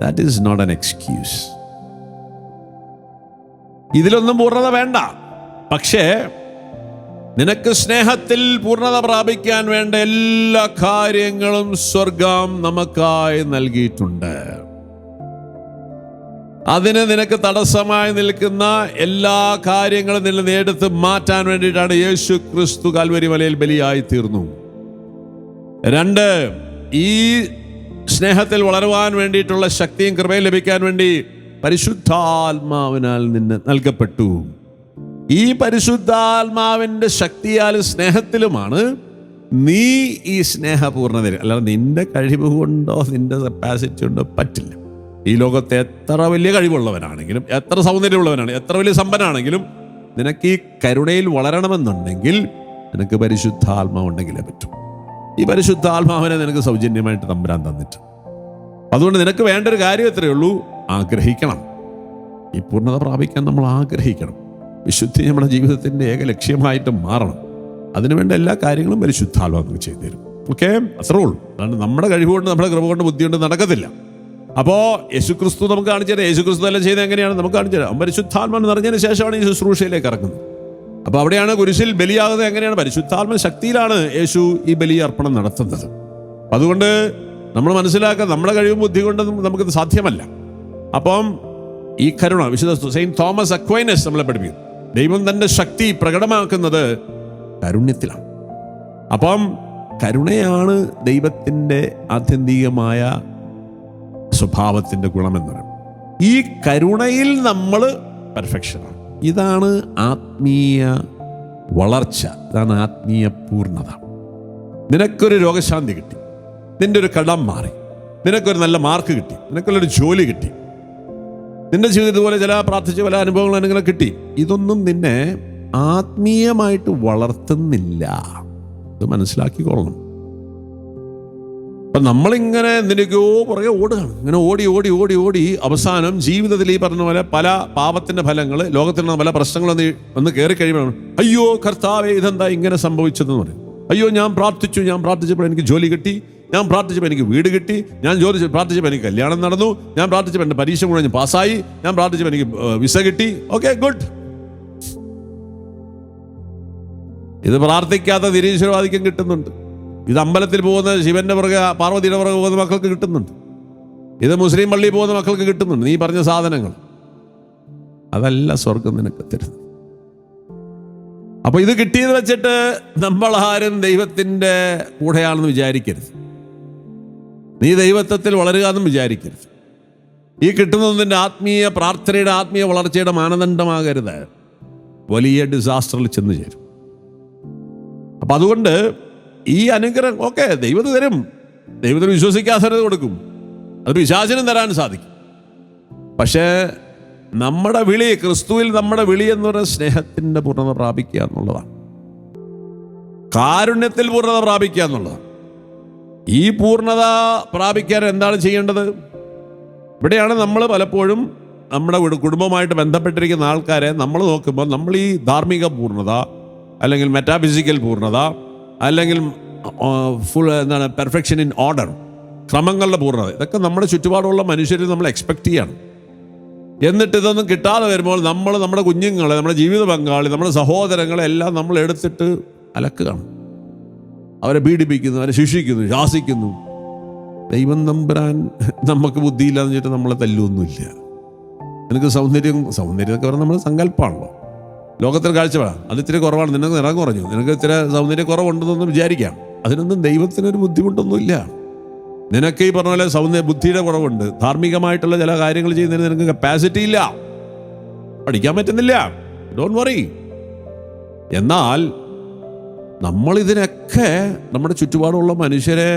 that is not an excuse ഇതിലൊന്നും പൂർണത വേണ്ട. പക്ഷേ നിനക്ക് സ്നേഹത്തിൽ പൂർണത പ്രാപിക്കാൻ വേണ്ട എല്ലാ കാര്യങ്ങളും സ്വർഗം നമുക്കായി നൽകിയിട്ടുണ്ട്. അതിന് നിനക്ക് തടസ്സമായി നിൽക്കുന്ന എല്ലാ കാര്യങ്ങളും നിന്നെ നേടുത്ത് മാറ്റാൻ വേണ്ടിയിട്ടാണ് യേശു ക്രിസ്തു കാൽവരി മലയിൽ ബലിയായി തീർന്നു. രണ്ട് ഈ സ്നേഹത്തിൽ വളരുവാൻ വേണ്ടിയിട്ടുള്ള ശക്തിയും കൃപയും ലഭിക്കാൻ വേണ്ടി പരിശുദ്ധാത്മാവിനാൽ നിന്നെ നൽകപ്പെട്ടു. ഈ പരിശുദ്ധാത്മാവിന്റെ ശക്തിയാലും സ്നേഹത്തിലുമാണ് നീ ഈ സ്നേഹപൂർണത അല്ലാതെ നിന്റെ കഴിവ് കൊണ്ടോ നിന്റെ കപ്പാസിറ്റി കൊണ്ടോ പറ്റില്ല. ഈ ലോകത്തെ എത്ര വലിയ കഴിവുള്ളവനാണെങ്കിലും എത്ര സൗന്ദര്യമുള്ളവനാണ് എത്ര വലിയ സമ്പന്നാണെങ്കിലും നിനക്ക് ഈ കരുണയിൽ വളരണമെന്നുണ്ടെങ്കിൽ നിനക്ക് പരിശുദ്ധാത്മാവ് ഉണ്ടെങ്കിലേ പറ്റും. ഈ പരിശുദ്ധാത്മാവിനെ നിനക്ക് സൗജന്യമായിട്ട് തമ്പുരാൻ തന്നിട്ട് അതുകൊണ്ട് നിനക്ക് വേണ്ട ഒരു കാര്യം എത്രയേ ഉള്ളൂ. ആഗ്രഹിക്കണം. ഈ പൂർണത പ്രാപിക്കാൻ നമ്മൾ ആഗ്രഹിക്കണം. വിശുദ്ധി നമ്മുടെ ജീവിതത്തിന്റെ ഏക ലക്ഷ്യമായിട്ട് മാറണം. അതിനുവേണ്ട എല്ലാ കാര്യങ്ങളും നമുക്ക് ചെയ്തു തരും. ഓക്കെ അത്രേ ഉള്ളൂ. അതാണ് നമ്മുടെ കഴിവ് കൊണ്ട് നമ്മുടെ കൃപ കൊണ്ട് ബുദ്ധി കൊണ്ട് നടക്കത്തില്ല. അപ്പോൾ യേശുക്രിസ്തു നമുക്ക് കാണിച്ചു തരാം. യേശുക്രിസ്തു എല്ലാം ചെയ്ത് എങ്ങനെയാണ്? നമുക്ക് കാണിച്ചു തരാം. അവൻ പരിശുദ്ധാത്മാവ് നിറഞ്ഞതിന് ശേഷമാണ് ഈ ശുശ്രൂഷയിലേക്ക് ഇറങ്ങുന്നത്. അപ്പോൾ അവിടെയാണ് കുരിശിൽ ബലിയാകുന്നത് എങ്ങനെയാണ്? പരിശുദ്ധാത്മ ശക്തിയിലാണ് യേശു ഈ ബലി അർപ്പണം നടത്തുന്നത്. അതുകൊണ്ട് നമ്മൾ മനസ്സിലാക്കുക നമ്മുടെ കഴിവും ബുദ്ധി കൊണ്ട് നമുക്കിത് സാധ്യമല്ല. അപ്പം ഈ കരുണ വിശുദ്ധ സെയിന്റ് തോമസ് അക്വൈനസ് നമ്മളെ പഠിപ്പിക്കും ദൈവം തന്റെ ശക്തി പ്രകടമാക്കുന്നത് കരുണ്യത്തിലാണ്. അപ്പം കരുണയാണ് ദൈവത്തിന്റെ ആത്യന്തികമായ സ്വഭാവത്തിന്റെ ഗുണമെന്ന് പറയും ഈ കരുണയിൽ നമ്മൾ പെർഫെക്ഷനാണ് ഇതാണ് ആത്മീയ വളർച്ച. ഇതാണ് ആത്മീയ പൂർണത. നിനക്കൊരു രോഗശാന്തി കിട്ടി. നിന്റെ ഒരു കടം മാറി. നിനക്കൊരു നല്ല മാർക്ക് കിട്ടി. നിനക്കുള്ളൊരു ജോലി കിട്ടി. നിന്റെ ജീവിതത്തിൽ ഇതുപോലെ ചില പ്രാർത്ഥിച്ച പല അനുഭവങ്ങൾ എന്തെങ്കിലും കിട്ടി. ഇതൊന്നും നിന്നെ ആത്മീയമായിട്ട് വളർത്തുന്നില്ല. ഇത് മനസ്സിലാക്കിക്കൊള്ളണം അപ്പൊ നമ്മളിങ്ങനെ എന്തിനൊക്കെയോ പുറകെ ഓടുകയാണ്. ഇങ്ങനെ ഓടി ഓടി ഓടി ഓടി അവസാനം ജീവിതത്തിൽ ഈ പറഞ്ഞ പോലെ പല പാപത്തിന്റെ ഫലങ്ങൾ ലോകത്തിൽ പല പ്രശ്നങ്ങൾ ഒന്ന് കയറി കഴിയുമ്പോൾ അയ്യോ കർത്താവേ ഇതെന്താ ഇങ്ങനെ സംഭവിച്ചതെന്ന് പറയും. അയ്യോ ഞാൻ പ്രാർത്ഥിച്ചു ഞാൻ പ്രാർത്ഥിച്ചപ്പോൾ എനിക്ക് ജോലി കിട്ടി. ഞാൻ പ്രാർത്ഥിച്ചപ്പോൾ എനിക്ക് വീട് കിട്ടി. ഞാൻ ജോലി പ്രാർത്ഥിച്ചപ്പോൾ എനിക്ക് കല്യാണം നടന്നു. ഞാൻ പ്രാർത്ഥിച്ചപ്പോൾ എന്റെ പരീക്ഷ മുഴുവൻ പാസ്സായി. ഞാൻ പ്രാർത്ഥിച്ചപ്പോൾ എനിക്ക് വിസ കിട്ടി. Okay good. ഇത് പ്രാർത്ഥിക്കാത്ത നിരീശ്വരവാദിക്കും കിട്ടുന്നുണ്ട്. ഇത് അമ്പലത്തിൽ പോകുന്ന ശിവന്റെ പുറകെ പാർവതിയുടെ പുറകെ പോകുന്ന മക്കൾക്ക് കിട്ടുന്നുണ്ട്. ഇത് മുസ്ലിം പള്ളിയിൽ പോകുന്ന മക്കൾക്ക് കിട്ടുന്നുണ്ട്. നീ പറഞ്ഞ സാധനങ്ങൾ. അതല്ല സ്വർഗം നിനക്ക് തരുന്നത്. അപ്പൊ ഇത് കിട്ടിയെന്ന് വെച്ചിട്ട് നമ്മളാരും ദൈവത്തിന്റെ കൂടെയാണെന്ന് വിചാരിക്കരുത്. നീ ദൈവത്വത്തിൽ വളരുക എന്നും വിചാരിക്കരുത്. ഈ കിട്ടുന്നത് നിന്റെ ആത്മീയ പ്രാർത്ഥനയുടെ ആത്മീയ വളർച്ചയുടെ മാനദണ്ഡമാകരുത്. വലിയ ഡിസാസ്റ്ററിൽ ചെന്ന് ചേരും. അപ്പം അതുകൊണ്ട് ഈ അനുഗ്രഹം ഓക്കെ ദൈവത്തിന് തരും. ദൈവത്തിന് വിശ്വസിക്കാത്തവരത് കൊടുക്കും. അത് വിശ്വാസനം തരാൻ സാധിക്കും. പക്ഷേ നമ്മുടെ വിളി ക്രിസ്തുവിൽ നമ്മുടെ വിളി എന്ന് പറഞ്ഞാൽ സ്നേഹത്തിന്റെ പൂർണത പ്രാപിക്കുക എന്നുള്ളതാണ്. കാരുണ്യത്തിൽ പൂർണത പ്രാപിക്കുക എന്നുള്ളതാണ്. ഈ പൂർണത പ്രാപിക്കാൻ എന്താണ് ചെയ്യേണ്ടത്? ഇവിടെയാണ് നമ്മൾ പലപ്പോഴും നമ്മുടെ കുടുംബമായിട്ട് ബന്ധപ്പെട്ടിരിക്കുന്ന ആൾക്കാരെ നമ്മൾ നോക്കുമ്പോൾ നമ്മൾ ഈ ധാർമ്മിക പൂർണത അല്ലെങ്കിൽ മെറ്റാഫിസിക്കൽ പൂർണത അല്ലെങ്കിൽ ഫുൾ എന്താണ് പെർഫെക്ഷൻ ഇൻ ഓർഡർ ക്രമങ്ങളുടെ പൂർണത ഇതൊക്കെ നമ്മുടെ ചുറ്റുപാടുള്ള മനുഷ്യരിൽ നമ്മൾ എക്സ്പെക്ട് ചെയ്യണം. എന്നിട്ട് ഇതൊന്നും കിട്ടാതെ വരുമ്പോൾ നമ്മൾ നമ്മുടെ കുഞ്ഞുങ്ങളെ നമ്മുടെ ജീവിത പങ്കാളി നമ്മുടെ സഹോദരങ്ങളെ എല്ലാം നമ്മൾ എടുത്തിട്ട് അലക്കുകയാണ്. അവരെ പീഡിപ്പിക്കുന്നു അവരെ ശിക്ഷിക്കുന്നു ശാസിക്കുന്നു. ദൈവം നമ്പരാൻ നമുക്ക് ബുദ്ധിയില്ലാന്ന് വെച്ചിട്ട് നമ്മളെ തല്ലുമൊന്നുമില്ല നിനക്ക് സൗന്ദര്യം സൗന്ദര്യം എന്നൊക്കെ പറഞ്ഞാൽ നമ്മൾ സങ്കല്പമാണല്ലോ ലോകത്തിൽ കാഴ്ചപ്പാടാ. അത് ഇത്തിരി കുറവാണ്. നിനക്ക് നിറം കുറഞ്ഞു. നിനക്ക് ഇത്തിരി സൗന്ദര്യ കുറവുണ്ടെന്നൊന്ന് വിചാരിക്കാം. അതിനൊന്നും ദൈവത്തിനൊരു ബുദ്ധിമുട്ടൊന്നുമില്ല. നിനക്ക് ഈ പറഞ്ഞ പോലെ സൗന്ദര്യ ബുദ്ധിയുടെ കുറവുണ്ട്. ധാർമ്മികമായിട്ടുള്ള ചില കാര്യങ്ങൾ ചെയ്യുന്നതിന് നിനക്ക് കപ്പാസിറ്റി ഇല്ല. പഠിക്കാൻ പറ്റുന്നില്ല. ഡോണ്ട് വറി എന്നാൽ നമ്മൾ ഇതിനൊക്കെ നമ്മുടെ ചുറ്റുപാടുള്ള മനുഷ്യരെ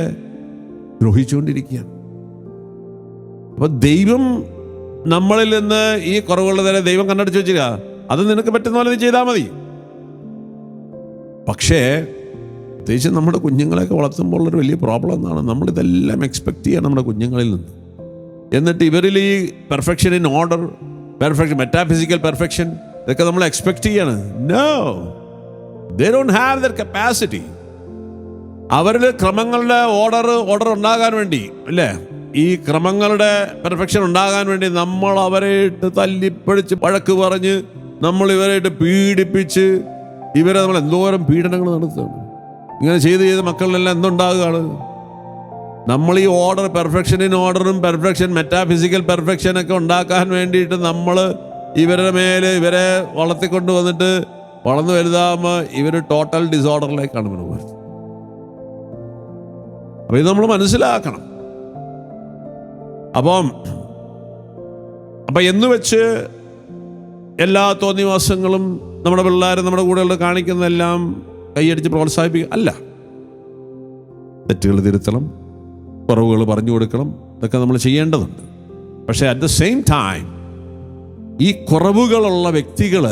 ദ്രോഹിച്ചുകൊണ്ടിരിക്കുകയാണ്. അപ്പൊ ദൈവം നമ്മളിൽ നിന്ന് ഈ കുറവുകൾ തന്നെ ദൈവം കണ്ടടിച്ചു വെച്ചില്ല അത് നിനക്ക് പറ്റുന്ന പോലെ നീ ചെയ്താൽ മതി. പക്ഷേ പ്രത്യേകിച്ച് നമ്മുടെ കുഞ്ഞുങ്ങളെയൊക്കെ വളർത്തുമ്പോൾ ഒരു വലിയ പ്രോബ്ലം എന്നാണ് നമ്മളിതെല്ലാം എക്സ്പെക്ട് ചെയ്യണം നമ്മുടെ കുഞ്ഞുങ്ങളിൽ നിന്ന്. എന്നിട്ട് ഇവരിൽ ഈ perfection in order perfection metaphysical perfection ഇതൊക്കെ നമ്മൾ എക്സ്പെക്ട് ചെയ്യാണ്. നോ ഹാവ് ദർ കപ്പാസിറ്റി അവരിൽ ക്രമങ്ങളുടെ ഓർഡർ ഓർഡർ ഉണ്ടാകാൻ വേണ്ടി അല്ലേ? ഈ ക്രമങ്ങളുടെ പെർഫെക്ഷൻ ഉണ്ടാകാൻ വേണ്ടി നമ്മൾ അവരെ ഇട്ട് തല്ലിപ്പഴിച്ച് പഴക്ക് പറഞ്ഞ് നമ്മൾ ഇവരെ ഇട്ട് പീഡിപ്പിച്ച് ഇവരെ നമ്മൾ എന്തോരം പീഡനങ്ങൾ നടത്തുകയാണ്. ഇങ്ങനെ ചെയ്ത് ചെയ്ത് മക്കളിലെല്ലാം എന്തുണ്ടാകുകയാണ്? നമ്മൾ ഈ ഓർഡർ പെർഫെക്ഷൻ ഇൻ ഓർഡറും പെർഫെക്ഷൻ മെറ്റാഫിസിക്കൽ പെർഫെക്ഷൻ ഒക്കെ ഉണ്ടാക്കാൻ വേണ്ടിയിട്ട് നമ്മൾ ഇവരുടെ മേലെ ഇവരെ വളർത്തിക്കൊണ്ട് വന്നിട്ട് വളർന്നു വലുതാകുമ്പോൾ ഇവർ ടോട്ടൽ ഡിസോർഡറിലേക്കാണ് വരുന്നത് അപ്പൊ ഇത് നമ്മൾ മനസ്സിലാക്കണം. അപ്പം അപ്പൊ എന്ന് വെച്ച് എല്ലാ തോന്നിവാസങ്ങളും നമ്മുടെ പിള്ളേർ നമ്മുടെ കൂടെയുള്ള കാണിക്കുന്നതെല്ലാം കൈയടിച്ച് പ്രോത്സാഹിപ്പിക്കുക അല്ല. തെറ്റുകൾ തിരുത്തണം കുറവുകൾ പറഞ്ഞു കൊടുക്കണം ഇതൊക്കെ നമ്മൾ ചെയ്യേണ്ടതുണ്ട്. പക്ഷേ അറ്റ് ദ സെയിം ടൈം ഈ കുറവുകളുള്ള വ്യക്തികൾ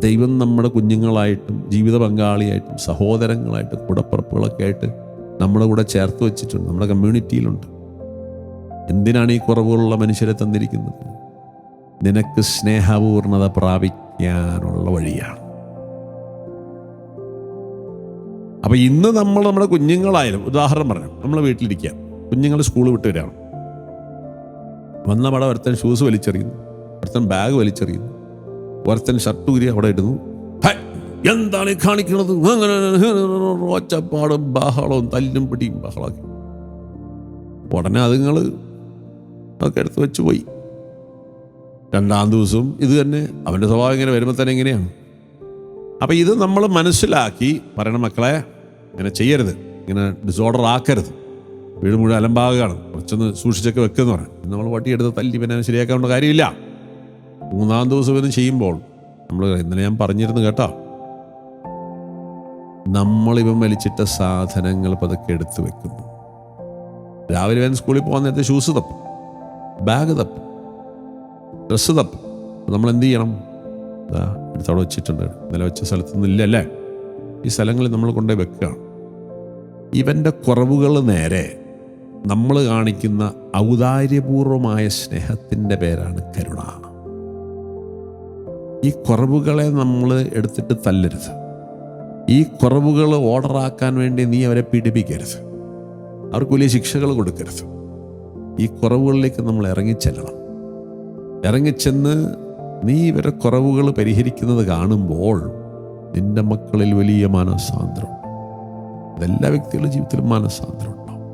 ദൈവം നമ്മുടെ കുഞ്ഞുങ്ങളായിട്ടും ജീവിത പങ്കാളിയായിട്ടും സഹോദരങ്ങളായിട്ടും കൂടപ്പുറപ്പുകളൊക്കെ ആയിട്ട് നമ്മുടെ കൂടെ ചേർത്ത് വെച്ചിട്ടുണ്ട്. നമ്മുടെ കമ്മ്യൂണിറ്റിയിലുണ്ട്. എന്തിനാണ് ഈ കുറവുകളുള്ള മനുഷ്യരെ തന്നിരിക്കുന്നത്? നിനക്ക് സ്നേഹപൂർണത പ്രാപിക്കാനുള്ള വഴിയാണ്. അപ്പൊ ഇന്ന് നമ്മൾ നമ്മുടെ കുഞ്ഞുങ്ങളായാലും ഉദാഹരണം പറയാം നമ്മൾ വീട്ടിലിരിക്കാം കുഞ്ഞുങ്ങൾ സ്കൂൾ വിട്ട് വരികയാണ്. വന്ന പടം ഒരുത്തൻ ഷൂസ് വലിച്ചെറിയുന്നു. ഒരുത്തൻ ബാഗ് വലിച്ചെറിയുന്നു. ഒരുത്തൻ ഷർട്ട് ഊരി അവിടെ ഇടുന്നു. എന്താണ് കാണിക്കുന്നത് അങ്ങനെ ഒച്ചപ്പാടും ബഹളവും തല്ലും പിടിയും ബഹളമൊക്കെ. ഉടനെ അതുങ്ങൾ ഒക്കെ എടുത്ത് വെച്ച് പോയി. രണ്ടാം ദിവസവും ഇത് തന്നെ അവന്റെ സ്വഭാവം ഇങ്ങനെ വരുമ്പോൾ തന്നെ എങ്ങനെയാണ് അപ്പം ഇത് നമ്മൾ മനസ്സിലാക്കി പറയണ മക്കളെ ഇങ്ങനെ ചെയ്യരുത്. ഇങ്ങനെ ഡിസോർഡർ ആക്കരുത്. വീട് മുഴുവൻ അലമ്പാകുകയാണ് കുറച്ചൊന്ന് സൂക്ഷിച്ചൊക്കെ വെക്കുമെന്ന് പറയാം നമ്മൾ വട്ടിയെടുത്ത് തല്ലി പിന്നെ ശരിയാക്കാനുള്ള കാര്യമില്ല. മൂന്നാം ദിവസം ചെയ്യുമ്പോൾ നമ്മൾ ഇന്നലെ ഞാൻ പറഞ്ഞിരുന്നു കേട്ടോ. നമ്മളിവൻ വലിച്ചിട്ട സാധനങ്ങൾ പതുക്കെ എടുത്തു വെക്കുന്നു. രാവിലെ വേൻ സ്കൂളിൽ പോകാൻ നേരത്തെ ഷൂസ് തപ്പും. ബാഗ് തപ്പും. ഡ്രസ്സ് തപ്പും. നമ്മൾ എന്ത് ചെയ്യണം? ഇതാ എടുത്തവിടെ വെച്ചിട്ടുണ്ട്. ഇന്നലെ വെച്ച സ്ഥലത്തൊന്നും നിന്നില്ല അല്ലേ? ഈ സ്ഥലങ്ങളിൽ നമ്മൾ കൊണ്ടുപോയി വെക്കുകയാണ് ഇവന്റെ കുറവുകൾ നേരെ നമ്മൾ കാണിക്കുന്ന ഔദാര്യപൂർവമായ സ്നേഹത്തിന്റെ പേരാണ് കരുണ. ഈ കുറവുകളെ നമ്മൾ എടുത്തിട്ട് തല്ലരുത്. ഈ കുറവുകൾ ഓർഡറാക്കാൻ വേണ്ടി നീ അവരെ പീഡിപ്പിക്കരുത്. അവർക്ക് വലിയ ശിക്ഷകൾ കൊടുക്കരുത്. ഈ കുറവുകളിലേക്ക് നമ്മൾ ഇറങ്ങിച്ചെല്ലണം ഇറങ്ങിച്ചെന്ന് നീ ഇവരെ കുറവുകൾ പരിഹരിക്കുന്നത് കാണുമ്പോൾ നിന്റെ മക്കളിൽ വലിയ മാനസാന്തരം അതെല്ലാ വ്യക്തികളുടെ ജീവിതത്തിലും മാനസാന്തരം ഉണ്ടാവും.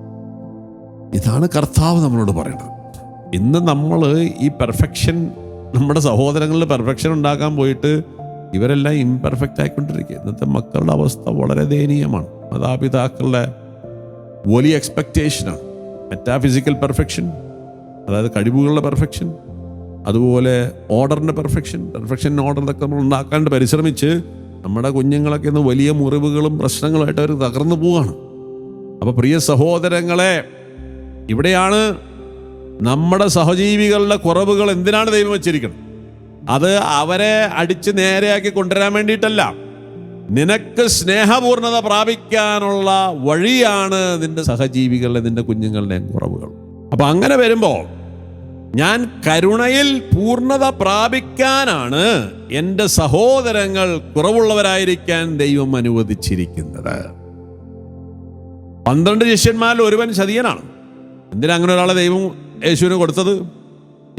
ഇതാണ് കർത്താവ് നമ്മളോട് പറയുന്നത്. ഇന്ന് നമ്മൾ ഈ പെർഫെക്ഷൻ നമ്മുടെ സഹോദരങ്ങളിൽ പെർഫെക്ഷൻ ഉണ്ടാക്കാൻ പോയിട്ട് ഇവരെല്ലാം ഇംപെർഫെക്റ്റ് ആയിക്കൊണ്ടിരിക്കുക ഇന്നത്തെ മക്കളുടെ അവസ്ഥ വളരെ ദയനീയമാണ്. മാതാപിതാക്കളുടെ വലിയ എക്സ്പെക്റ്റേഷനാണ് മെറ്റാഫിസിക്കൽ പെർഫെക്ഷൻ അതായത് കഴിവുകളുടെ പെർഫെക്ഷൻ അതുപോലെ ഓർഡറിന്റെ പെർഫെക്ഷൻ പെർഫെക്ഷൻ ഓർഡറിലൊക്കെ നമ്മൾ ഉണ്ടാക്കാണ്ട് പരിശ്രമിച്ച് നമ്മുടെ കുഞ്ഞുങ്ങളൊക്കെ ഇന്ന് വലിയ മുറിവുകളും പ്രശ്നങ്ങളുമായിട്ട് അവർ തകർന്നു പോവുകയാണ്. അപ്പോൾ പ്രിയ സഹോദരങ്ങളെ ഇവിടെയാണ് നമ്മുടെ സഹജീവികളുടെ കുറവുകൾ എന്തിനാണ് ദൈവം വെച്ചിരിക്കുന്നത്? അത് അവരെ അടിച്ച് നേരെയാക്കി കൊണ്ടുവരാൻ വേണ്ടിയിട്ടല്ല. നിനക്ക് സ്നേഹപൂർണത പ്രാപിക്കാനുള്ള വഴിയാണ് നിന്റെ സഹജീവികളുടെ നിന്റെ കുഞ്ഞുങ്ങളുടെ കുറവുകൾ. അപ്പൊ അങ്ങനെ വരുമ്പോൾ ഞാൻ കരുണയിൽ പൂർണത പ്രാപിക്കാനാണ് എന്റെ സഹോദരങ്ങൾ കുറവുള്ളവരായിരിക്കാൻ ദൈവം അനുവദിച്ചിരിക്കുന്നത്. പന്ത്രണ്ട് ശിഷ്യന്മാരിൽ ഒരുവൻ ചതിയനാണ്. എന്തിനാ അങ്ങനെ ഒരാളെ ദൈവം യേശുവിന് കൊടുത്തത്?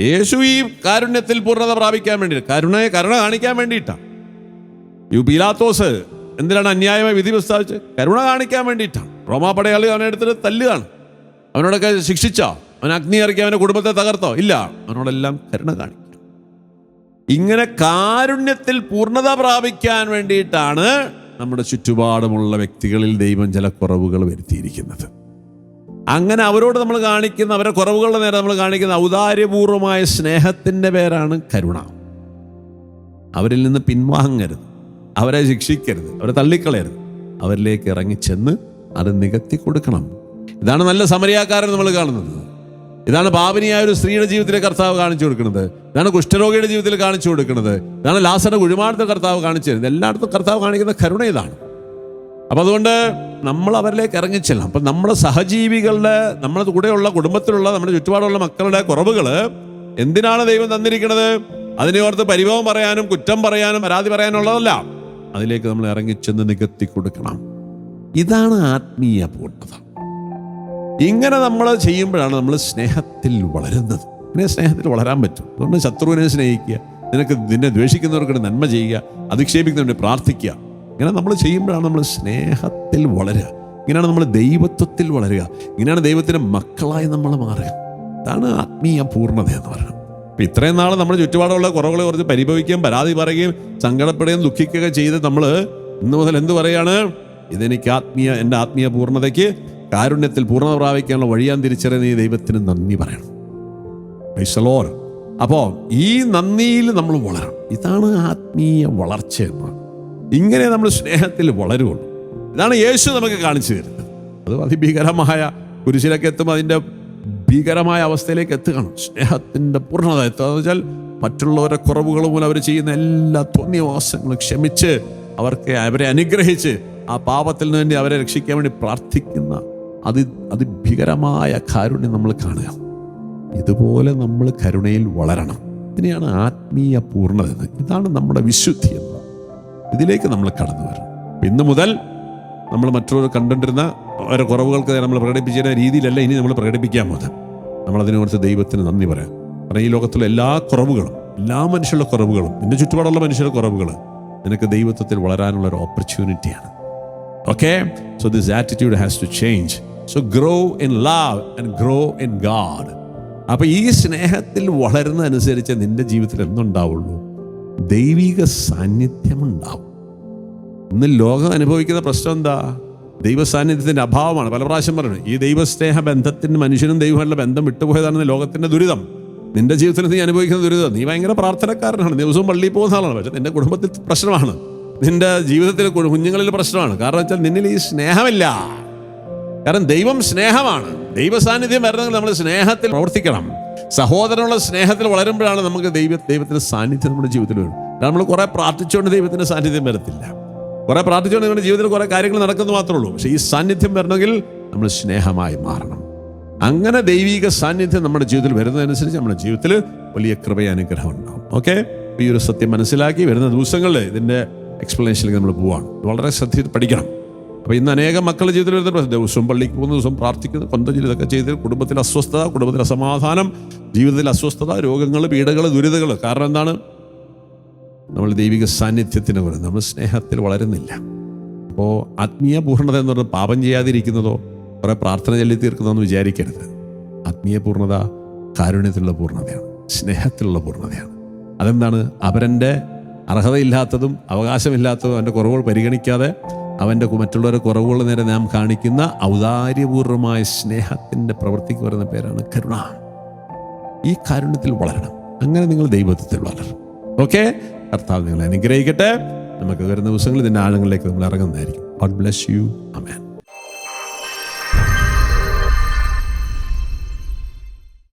യേശു ഈ കാരുണ്യത്തിൽ പൂർണത പ്രാപിക്കാൻ വേണ്ടി കരുണയെ കരുണ കാണിക്കാൻ വേണ്ടിയിട്ടാണ്. യു പീലാത്തോസ് എന്തിനാണ് അന്യായമായി വിധി പ്രസ്താവിച്ച്? കരുണ കാണിക്കാൻ വേണ്ടിയിട്ടാണ്. റോമാ പടയാളി അവനെ എടുത്തിട്ട് തല്ലുകയാണ്. അവനോടൊക്കെ ശിക്ഷിച്ചോ? അവൻ അഗ്നി ഇറക്കി അവന്റെ കുടുംബത്തെ തകർത്തോ? ഇല്ല. അവനോടെല്ലാം കരുണ കാണിക്കും ഇങ്ങനെ കാരുണ്യത്തിൽ പൂർണത പ്രാപിക്കാൻ വേണ്ടിയിട്ടാണ് നമ്മുടെ ചുറ്റുപാടുമുള്ള വ്യക്തികളിൽ ദൈവം ചില കുറവുകൾ വരുത്തിയിരിക്കുന്നത്. അങ്ങനെ അവരോട് നമ്മൾ കാണിക്കുന്ന അവരെ കുറവുകളുടെ നേരെ നമ്മൾ കാണിക്കുന്ന ഔദാര്യപൂർവമായ സ്നേഹത്തിന്റെ പേരാണ് കരുണ. അവരിൽ നിന്ന് പിൻവാങ്ങരുത്. അവരെ ശിക്ഷിക്കരുത്. അവരെ തള്ളിക്കളയരുത്. അവരിലേക്ക് ഇറങ്ങിച്ചെന്ന് അത് നികത്തി കൊടുക്കണം. ഇതാണ് നല്ല സമരിയാക്കാരൻ നമ്മൾ കാണുന്നത്. ഇതാണ് പാപിനിയായ ഒരു സ്ത്രീയുടെ ജീവിതത്തിലെ കർത്താവ് കാണിച്ചു കൊടുക്കുന്നത്. ഇതാണ് കുഷ്ഠരോഗിയുടെ ജീവിതത്തിൽ കാണിച്ചു കൊടുക്കുന്നത്. ഇതാണ് ലാസയുടെ കുഴിമാടത്തെ കർത്താവ് കാണിച്ചു തരുന്നത്. എല്ലായിടത്തും കർത്താവ് കാണിക്കുന്ന കരുണ ഇതാണ്. അപ്പം അതുകൊണ്ട് നമ്മൾ അവരിലേക്ക് ഇറങ്ങിച്ചെല്ലാം അപ്പം നമ്മുടെ സഹജീവികളുടെ നമ്മുടെ കൂടെയുള്ള കുടുംബത്തിലുള്ള നമ്മുടെ ചുറ്റുപാടുള്ള മക്കളുടെ കുറവുകൾ എന്തിനാണ് ദൈവം തന്നിരിക്കുന്നത്? അതിനെ ഓർത്ത് പരിഭവം പറയാനും കുറ്റം പറയാനും പരാതി പറയാനുള്ളതല്ല. അതിലേക്ക് നമ്മൾ ഇറങ്ങിച്ചെന്ന് നികത്തി കൊടുക്കണം. ഇതാണ് ആത്മീയ പൂർണത. ഇങ്ങനെ നമ്മൾ ചെയ്യുമ്പോഴാണ് നമ്മൾ സ്നേഹത്തിൽ വളരുന്നത്. ഇങ്ങനെ സ്നേഹത്തിൽ വളരാൻ പറ്റും. അതുകൊണ്ട് ശത്രുവിനെ സ്നേഹിക്കുക നിനക്ക് നിന്നെ ദ്വേഷിക്കുന്നവർക്ക് നന്മ ചെയ്യുക അധിക്ഷേപിക്കുന്നവരെ പ്രാർത്ഥിക്കുക. ഇങ്ങനെ നമ്മൾ ചെയ്യുമ്പോഴാണ് നമ്മൾ സ്നേഹത്തിൽ വളരുക. ഇങ്ങനെയാണ് നമ്മൾ ദൈവത്വത്തിൽ വളരുക. ഇങ്ങനെയാണ് ദൈവത്തിന്റെ മക്കളായി നമ്മൾ മാറുക. ഇതാണ് ആത്മീയ പൂർണത എന്ന് പറയുന്നത്. അപ്പം ഇത്രയും നാൾ നമ്മുടെ ചുറ്റുപാടുള്ള കുറവുകളെ കുറച്ച് പരിഭവിക്കുകയും പരാതി പറയുകയും സങ്കടപ്പെടുകയും ദുഃഖിക്കുകയും ചെയ്ത് നമ്മൾ ഇന്ന് മുതൽ എന്ത് പറയാണ് ഇതെനിക്ക് ആത്മീയ എന്റെ ആത്മീയ പൂർണതയ്ക്ക് കാരുണ്യത്തിൽ പൂർണത പ്രാപിക്കാനുള്ള വഴിയാൻ തിരിച്ചറിയുന്ന ഈ ദൈവത്തിന് നന്ദി പറയണം. അപ്പോൾ ഈ നന്ദിയിൽ നമ്മൾ വളരണം. ഇതാണ് ആത്മീയ വളർച്ച എന്ന് ഇങ്ങനെ നമ്മൾ സ്നേഹത്തിൽ വളരുള്ളൂ ഇതാണ് യേശു നമുക്ക് കാണിച്ചു തരുന്നത്. അത് അതിഭീകരമായ കുരിശിലൊക്കെ എത്തുമ്പോൾ അതിന്റെ ഭീകരമായ അവസ്ഥയിലേക്ക് എത്തുകയാണ്. സ്നേഹത്തിന്റെ പൂർണത എത്തുക എന്ന് വെച്ചാൽ മറ്റുള്ളവരുടെ കുറവുകൾ മൂലം അവർ ചെയ്യുന്ന എല്ലാ തോന്നിയവാസങ്ങളും ക്ഷമിച്ച് അവർക്ക് അവരെ അനുഗ്രഹിച്ച് ആ പാപത്തിൽ നിന്ന് വേണ്ടി അവരെ രക്ഷിക്കാൻ വേണ്ടി പ്രാർത്ഥിക്കുന്ന അതി അതിഭീകരമായ കാരുണ്യം നമ്മൾ കാണുക. ഇതുപോലെ നമ്മൾ കരുണയിൽ വളരണം. ഇതിനെയാണ് ആത്മീയ പൂർണത ഇതാണ് നമ്മുടെ വിശുദ്ധി എന്ന്. ഇതിലേക്ക് നമ്മൾ കടന്നു വരണം ഇന്ന് മുതൽ നമ്മൾ മറ്റുള്ളവർ കണ്ടിരുന്ന ഓരോ കുറവുകൾക്ക് നമ്മൾ പ്രകടിപ്പിച്ചിരുന്ന രീതിയിലല്ല ഇനി നമ്മൾ പ്രകടിപ്പിക്കാൻ പോകുന്നത്. നമ്മളതിനെക്കുറിച്ച് ദൈവത്തിന് നന്ദി പറയാം. കാരണം ഈ ലോകത്തിലെ എല്ലാ കുറവുകളും എല്ലാ മനുഷ്യരുടെ കുറവുകളും നിന്റെ ചുറ്റുപാടുള്ള മനുഷ്യരുടെ കുറവുകൾ നിനക്ക് ദൈവത്വത്തിൽ വളരാനുള്ള ഒരു ഓപ്പർച്യൂണിറ്റിയാണ് okay so this attitude has to change so grow in love and grow in God അപ്പോൾ ഈ സ്നേഹത്തിൽ വളരുന്നതനുസരിച്ച് നിന്റെ ജീവിതത്തിൽ എന്തുണ്ടാവുള്ളൂ? ദൈവിക സാന്നിധ്യം ഉണ്ടാവും ഇന്ന് ലോകം അനുഭവിക്കുന്ന പ്രശ്നം എന്താ? ദൈവ സാന്നിധ്യത്തിന്റെ അഭാവമാണ്. പല പ്രാവശ്യം പറയുന്നത് ഈ ദൈവസ്നേഹ ബന്ധത്തിന് മനുഷ്യനും ദൈവമായിട്ടുള്ള ബന്ധം വിട്ടുപോയതാണ് ലോകത്തിന്റെ ദുരിതം. നിന്റെ ജീവിതത്തിൽ നീ അനുഭവിക്കുന്ന ദുരിതം നീ ഭയങ്കര പ്രാർത്ഥനക്കാരനാണ്. ദിവസവും പള്ളിയിൽ പോകുന്ന ആളാണ്. പക്ഷെ നിന്റെ കുടുംബത്തിൽ പ്രശ്നമാണ്. നിന്റെ ജീവിതത്തിൽ കുഞ്ഞുങ്ങളിൽ പ്രശ്നമാണ്. കാരണം വെച്ചാൽ നിന്നിൽ ഈ സ്നേഹമില്ല. കാരണം ദൈവം സ്നേഹമാണ്. ദൈവ സാന്നിധ്യം വരണമെങ്കിൽ നമ്മൾ സ്നേഹത്തിൽ പ്രവർത്തിക്കണം. സഹോദരനുള്ള സ്നേഹത്തിൽ വളരുമ്പോഴാണ് നമുക്ക് ദൈവ ദൈവത്തിന്റെ സാന്നിധ്യം നമ്മുടെ ജീവിതത്തിൽ വരും. നമ്മൾ കുറേ പ്രാർത്ഥിച്ചുകൊണ്ട് ദൈവത്തിന്റെ സാന്നിധ്യം വരത്തില്ല. കുറേ പ്രാർത്ഥിച്ചുകൊണ്ട് നമ്മുടെ ജീവിതത്തിൽ കുറേ കാര്യങ്ങൾ നടക്കുന്നു മാത്രമേ ഉള്ളൂ. പക്ഷേ ഈ സാന്നിധ്യം വരണമെങ്കിൽ നമ്മൾ സ്നേഹമായി മാറണം. അങ്ങനെ ദൈവിക സാന്നിധ്യം നമ്മുടെ ജീവിതത്തിൽ വരുന്നതനുസരിച്ച് നമ്മുടെ ജീവിതത്തിൽ വലിയ കൃപയ അനുഗ്രഹം ഉണ്ടാവും. ഓക്കെ ഈ ഒരു സത്യം മനസ്സിലാക്കി വരുന്ന ദിവസങ്ങളിൽ ഇതിന്റെ എക്സ്പ്ലനേഷനിലേക്ക് നമ്മൾ പോവാണ്. വളരെ ശ്രദ്ധിച്ച് പഠിക്കണം. അപ്പൊ ഇന്ന് അനേകം മക്കളുടെ ജീവിതത്തിൽ വരുന്ന ദിവസവും പള്ളിക്ക് പോകുന്ന ദിവസം പ്രാർത്ഥിക്കുന്നു കൊന്തം ഇതൊക്കെ ചെയ്ത് കുടുംബത്തിൽ അസ്വസ്ഥത കുടുംബത്തിൽ അസമാധാനം ജീവിതത്തിൽ അസ്വസ്ഥത രോഗങ്ങൾ പീഡകൾ ദുരിതകൾ കാരണം എന്താണ്? നമ്മൾ ദൈവിക സാന്നിധ്യത്തിന് പറയുന്നത് നമ്മൾ സ്നേഹത്തിൽ വളരുന്നില്ല. അപ്പോൾ ആത്മീയ പൂർണത എന്ന് പറഞ്ഞാൽ പാപം ചെയ്യാതിരിക്കുന്നതോ കുറേ പ്രാർത്ഥന ചൊല്ലി തീർക്കുന്നതെന്ന് വിചാരിക്കരുത്. ആത്മീയ പൂർണത കാരുണ്യത്തിലുള്ള പൂർണതയാണ്. സ്നേഹത്തിലുള്ള പൂർണതയാണ്. അതെന്താണ്? അവരന്റെ അർഹതയില്ലാത്തതും അവകാശമില്ലാത്തതും അവന്റെ കുറവുകൾ പരിഗണിക്കാതെ അവന്റെ മറ്റുള്ളവരെ കുറവുകൾ നേരെ നാം കാണിക്കുന്ന ഔദാര്യപൂർവമായ സ്നേഹത്തിന്റെ പ്രവൃത്തിക്ക് വരുന്ന പേരാണ് കരുണ. ഈ കാരുണ്യത്തിൽ വളരണം. അങ്ങനെ നിങ്ങൾ ദൈവത്വത്തിൽ വളരണം. ഓക്കെ കർത്താവ് നിങ്ങളെ അനുഗ്രഹിക്കട്ടെ. നമുക്ക് വരുന്ന ദിവസങ്ങളിൽ ഇതിന്റെ ആഴങ്ങളിലേക്ക് നമ്മൾ ഇറങ്ങുന്നതായിരിക്കും. God bless you amen